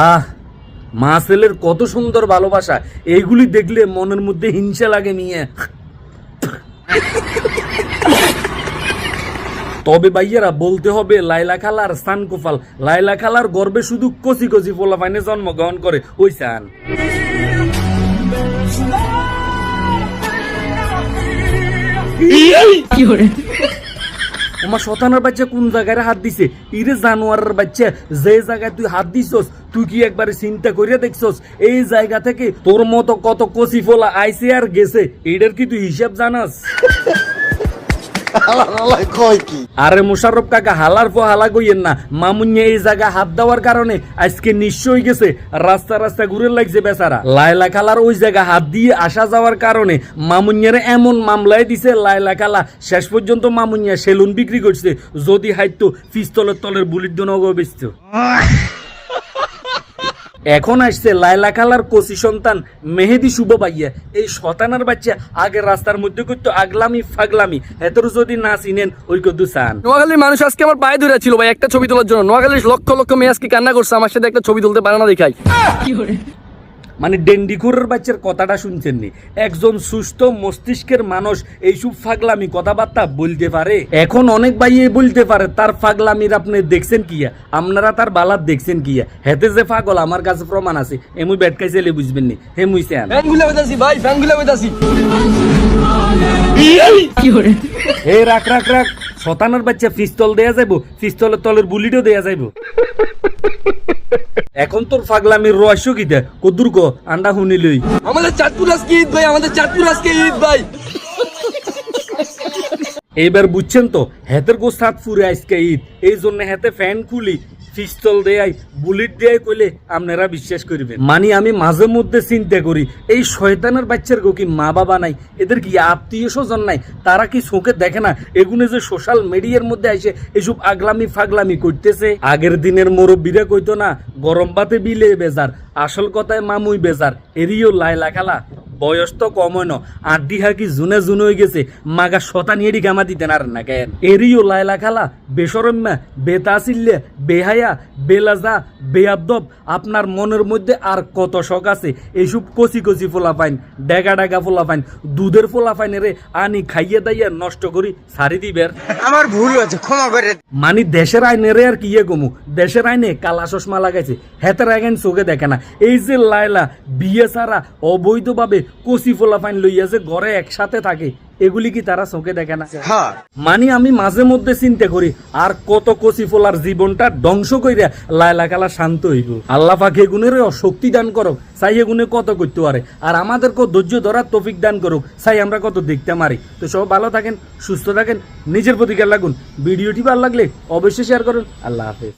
আহ মা ছেলের কত সুন্দর ভালোবাসা। এইগুলি দেখলে মনের মধ্যে হিংসা লাগে নিয়ে তবে ভাইয়েরা বলতে হবে লাইলা খালার সান কোফাল। লাইলা খালার গর্বে শুধু কচি কচি পোলা পাইনে জন্মগ্রহণ করে। ওই সান। আমার শতানের বাচ্চা কোন জায়গায় হাত দিছে? ইরে জানোয়ারের বাচ্চা, যে জায়গায় তুই হাত দিছস, তুই কি একবারে চিন্তা করিয়া দেখছস? এই জায়গা থেকে তোর মতো কত কচি ফোলা আইসে আর গেছে এটার কি তুই হিসাব জানাস? কয় কি আরে মোশাররফ কাকা, হালার পর হালা কইয়েন না। মামুনিয়া এই জায়গা হাত দেওয়ার কারণে আজকে নিশ্চয় গেছে, রাস্তা রাস্তা ঘুরে লাগছে বেচারা। লাইলা খালার ওই জায়গা হাত দিয়ে আসা যাওয়ার কারণে মামুনিয়ারে এমন মামলায় দিছে, লাইলা খালা। শেষ পর্যন্ত মামুনিয়া সেলুন বিক্রি করছে, যদি হাইতো পিস্তলের তলের বুলেট দনগ বেচত। এখন আসছে লাইলা খালার কচি সন্তান মেহেদি শুভ পাইয়া এই শতানার বাচ্চা আগে রাস্তার মধ্যে করতো আগলামি ফাগলামি। এতর যদি না চিনেন ওই কদু চান। নোয়াখালীর মানুষ আজকে আমার পায়ে ধরে ছিল ভাই একটা ছবি তোলার জন্য। নোয়াখালীর লক্ষ লক্ষ মেয়ে আজকে কান্না করছে আমার সাথে একটা ছবি তুলতে পারে না দেখাই। মানে ডেন্ডিখুরের বাচ্চার কথাটা শুনছেননি একজন সুস্থ মস্তিষ্কের মানুষ এইসব ফাগলামি কথাবার্তা বলতে পারে? এখন অনেক ভাই এই বলতে পারে তার ফাগলামির আপনি দেখছেন কিয়া আপনারা তার বালার দেখছেন কিয়া হেতে যে পাগল আমার কাছে প্রমাণ আছে এমুই ব্যাট খাইছে বুঝবেন নি হে মুইছে আন ফ্যানগুলা বেতাছি ভাই ফ্যানগুলা বেতাছি হে রাখ রাখ রাখ। শতানের বাচ্চা পিস্তল দেয়া যাইব পিস্তলের তলের বুলিটও দেয়া যাইব। এখন তোর ফাগলামির রহস্য কি কদুর গো আন্ডা শুনিলই আমাদের চাঁদপুর আজকে ঈদ ভাই আমাদের চাঁদপুর আজকে ঈদ ভাই। এইবার বুঝছেন তো হেতের গো সাত ফুরে আজকে ঈদ। এই জন্য হেতে ফ্যান খুলি। পিস্তল দেয় বুলেট দেয় কইলে আপনারা বিশ্বাস করবেন। মানে আমি মাঝে মধ্যে চিন্তা করি, এই শয়তানের বাচ্চার কি মা বাবা নাই? এদের কি আত্মীয় স্বজন নাই? তারা কি চোখে দেখে না? এগুলো যে সোশ্যাল মিডিয়ার মধ্যে এসে এসব আগলামি ফাগলামি করতেছে? আগের দিনের মুরব্বীরা কইতো না, গরম ভাতে বিলে বেজার, আসল কথায় মামুই বেজার, এরিও লাইলা খালা। বয়স তো কম হয় না আড্ডি হাকি জুনে জুনে হয়ে গেছে। মাগা শতা নিয়ে গামা দিতেন আর না কেন। এরিও লাইলা খালা বেসরম্যা বেতাসিল্লে বেহায়া বেলাজা বেয়াদব আপনার মনের মধ্যে আর কত শখ আছে? এইসব কচি কচি ফোলা পাইন ডেগা ডেগা ফোলা পাইন দুধের ফোলা পাইন রে আনি খাইয়ে দাইয়া নষ্ট করি সারি দিবের। আমার ভুল হয়েছে ক্ষমা করে মানে দেশের আইনে রে আর কি ইয়ে গমু? দেশের আইনে কালা চশমা লাগাইছে হেতের আইন চোখে দেখে না। এই যে লাইলা বিয়ে ছাড়া অবৈধভাবে কচি ফোলা ফাইন লইয়া যে ঘরে একসাথে থাকে এগুলি কি তারা চোখে দেখে না? হ্যাঁ মানে আমি মাঝে মধ্যে চিন্তা করি আর কত কচি ফোলার জীবনটা ধ্বংস কইরা লাইলা কালা শান্ত হইব। আল্লাহ পাকে গুণের শক্তি দান করো চাই এগুনে কত করতে পারে। আর আমাদের আমাদেরকে ধৈর্য ধরার তফিক দান করুক চাই আমরা কত দেখতে মারি। তো সব ভালো থাকেন সুস্থ থাকেন নিজের প্রতি খেয়াল রাখুন ভিডিওটি ভালো লাগলে অবশ্যই শেয়ার করুন। আল্লাহ হাফেজ।